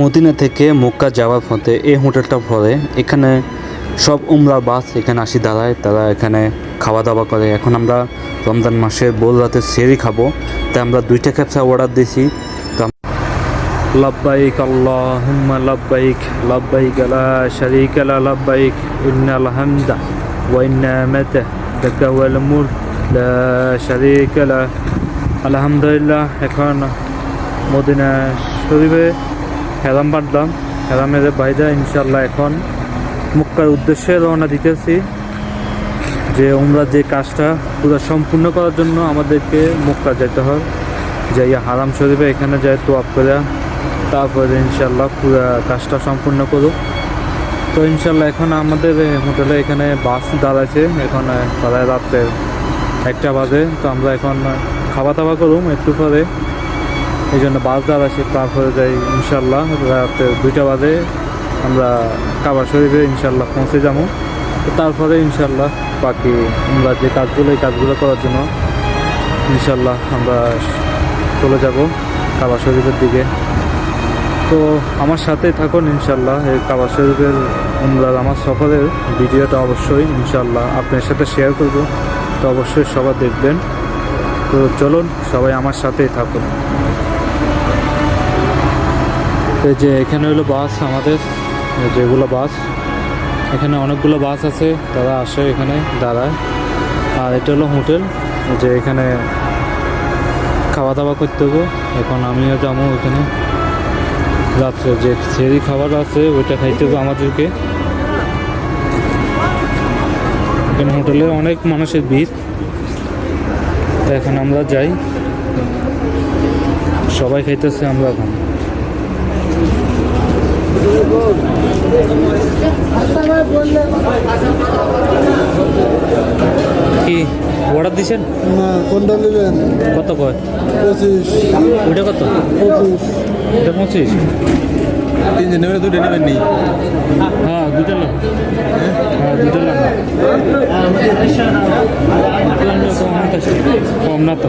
Medina থেকে মক্কা যাওয়ার পথে এই হোটেলটা পড়ে। এখানে সব উমরা, বাস এখানে আসি, দাঁড়ায়, তারা এখানে খাওয়া দাওয়া করে। এখন আমরা রমজান মাসে বোল রাতে সেরি খাব। তাই আমরা দুইটা ক্যাপসা অর্ডার দিয়েছি লব্বাইক আল্লাহুম্মা লব্বাইক লব্বাইক লা শারীকা লা লব্বাইক, ইন্নাল হামদা ওয়া নি'মাতা লাকা ওয়াল মুলক, লা শারীকা আলহামদুলিল্লাহ, এখন মদিনা শরীফে হেরাম বাঁধলাম হেরামের বাইরে ইনশাল্লাহ এখন মুক্কার উদ্দেশ্যে রওনা দিতেছি। যে ওমরা যে কাজটা পুরো সম্পূর্ণ করার জন্য আমাদেরকে মক্কা যেতে হয়। যাইয়া হারাম শরীফে এখানে যাই তোয়াপ করে তারপরে ইনশাল্লাহ পুরো কাজটা সম্পূর্ণ করুক। তো ইনশাল্লাহ এখন আমাদের হোটেলে এখানে বাস দাঁড়াচ্ছে এখন প্রায় রাত্রে একটা বাজে। তো আমরা এখন খাওয়া দাওয়া করুম একটু পরে। এই জন্য বাস দাঁড়াচ্ছে তারপরে যাই ইনশাল্লাহ রাতে দুইটা বাজে। আমরা কাবার শরীফে ইনশাল্লাহ পৌঁছে যাব। তারপরে ইনশাল্লাহ বাকি আমরা যে কাজগুলো, এই কাজগুলো করার জন্য ইনশাল্লাহ আমরা চলে যাব কাবার শরীফের দিকে। তো আমার সাথে থাকুন ইনশাল্লাহ এই কাবার শরীফের উমরার আমার সফরের ভিডিওটা অবশ্যই ইনশাল্লাহ আপনার সাথে শেয়ার করব। তো অবশ্যই সবাই দেখবেন। তো চলুন, সবাই আমার সাথেই থাকুন। এই যে এখানে হলো বাস আমাদের যেগুলো বাস, এখানে অনেকগুলো বাস আছে, তারা আসে এখানে দাঁড়ায়। আর এটা হলো হোটেল যে এখানে খাওয়া দাওয়া করতে হবে। এখন আমিও যাব এখানে রাত্রে যে সেরি খাবার আছে, ওইটা খাইতে হবে আমাদেরকে। এখানে হোটেলে অনেক মানুষের ভিড়। এখন আমরা যাই। সবাই খাইতেছে, আমরা এখন। কি অর্ডার দিছেন? না কোনটা নেবেন কত কয়? পঁচিশ। ওইটা কত? পঁচিশ। এটা পঁচিশ। তিনজন নেবে দুটো নেবেন নি? হ্যাঁ দুটো লোক হ্যাঁ দুটো লোক কম না তো।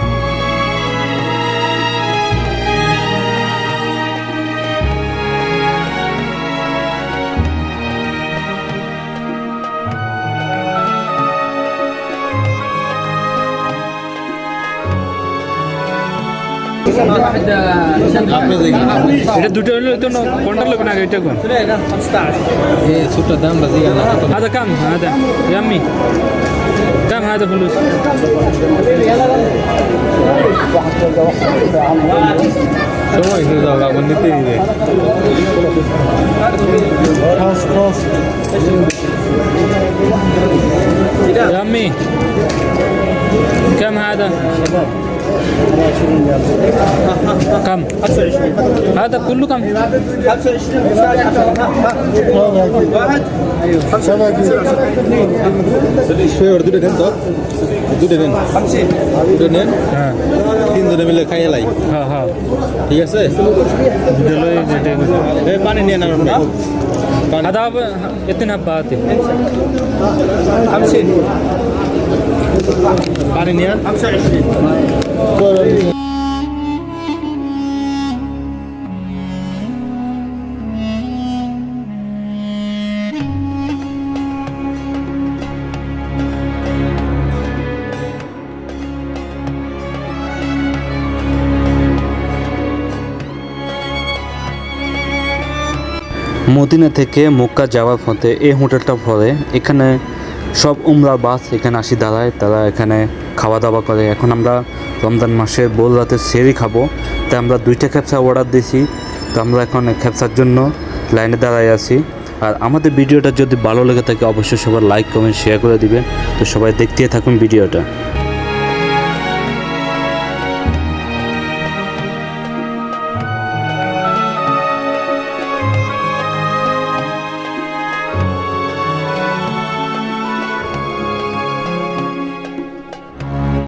এটা দুটো হলো তো কোনটা লোক না এটা কোন এই সুটটার দাম বাজি গেল هذا كم هذا يا عمي كم هذا فلوس সময় হয়ে যাবে আমার নিতে দিবে খাস খাস يا عمي كم هذا كم هذا كله كم সবাই কি শুয়ে দুটো নেন তো দুটো নেন দুটো নেন হ্যাঁ তিনজনে মিলে খাইয়ে লাই হ্যাঁ হ্যাঁ ঠিক আছে দুটো লো এই পানি নিয়ে না পানি هذا ب- اثنين حبات পানি নিয়ে মদিনা থেকে মক্কা যাওয়ার পথে এই হোটেলটা পড়ে। এখানে সব উমরা, বাস, এখানে আসি, দাঁড়ায়, তারা এখানে খাওয়া দাওয়া করে। এখন আমরা রমজান মাসে বোল রাতে সেরি খাব। তাই আমরা দুইটা খ্যাপসা অর্ডার দিয়েছি। তো আমরা এখন খ্যাপসার জন্য লাইনে দাঁড়ায় আছি। আর আমাদের ভিডিওটা যদি ভালো লেগে থাকে, অবশ্যই সবার লাইক কমেন্ট শেয়ার করে দিবেন। তো সবাই দেখতে থাকুন ভিডিওটা।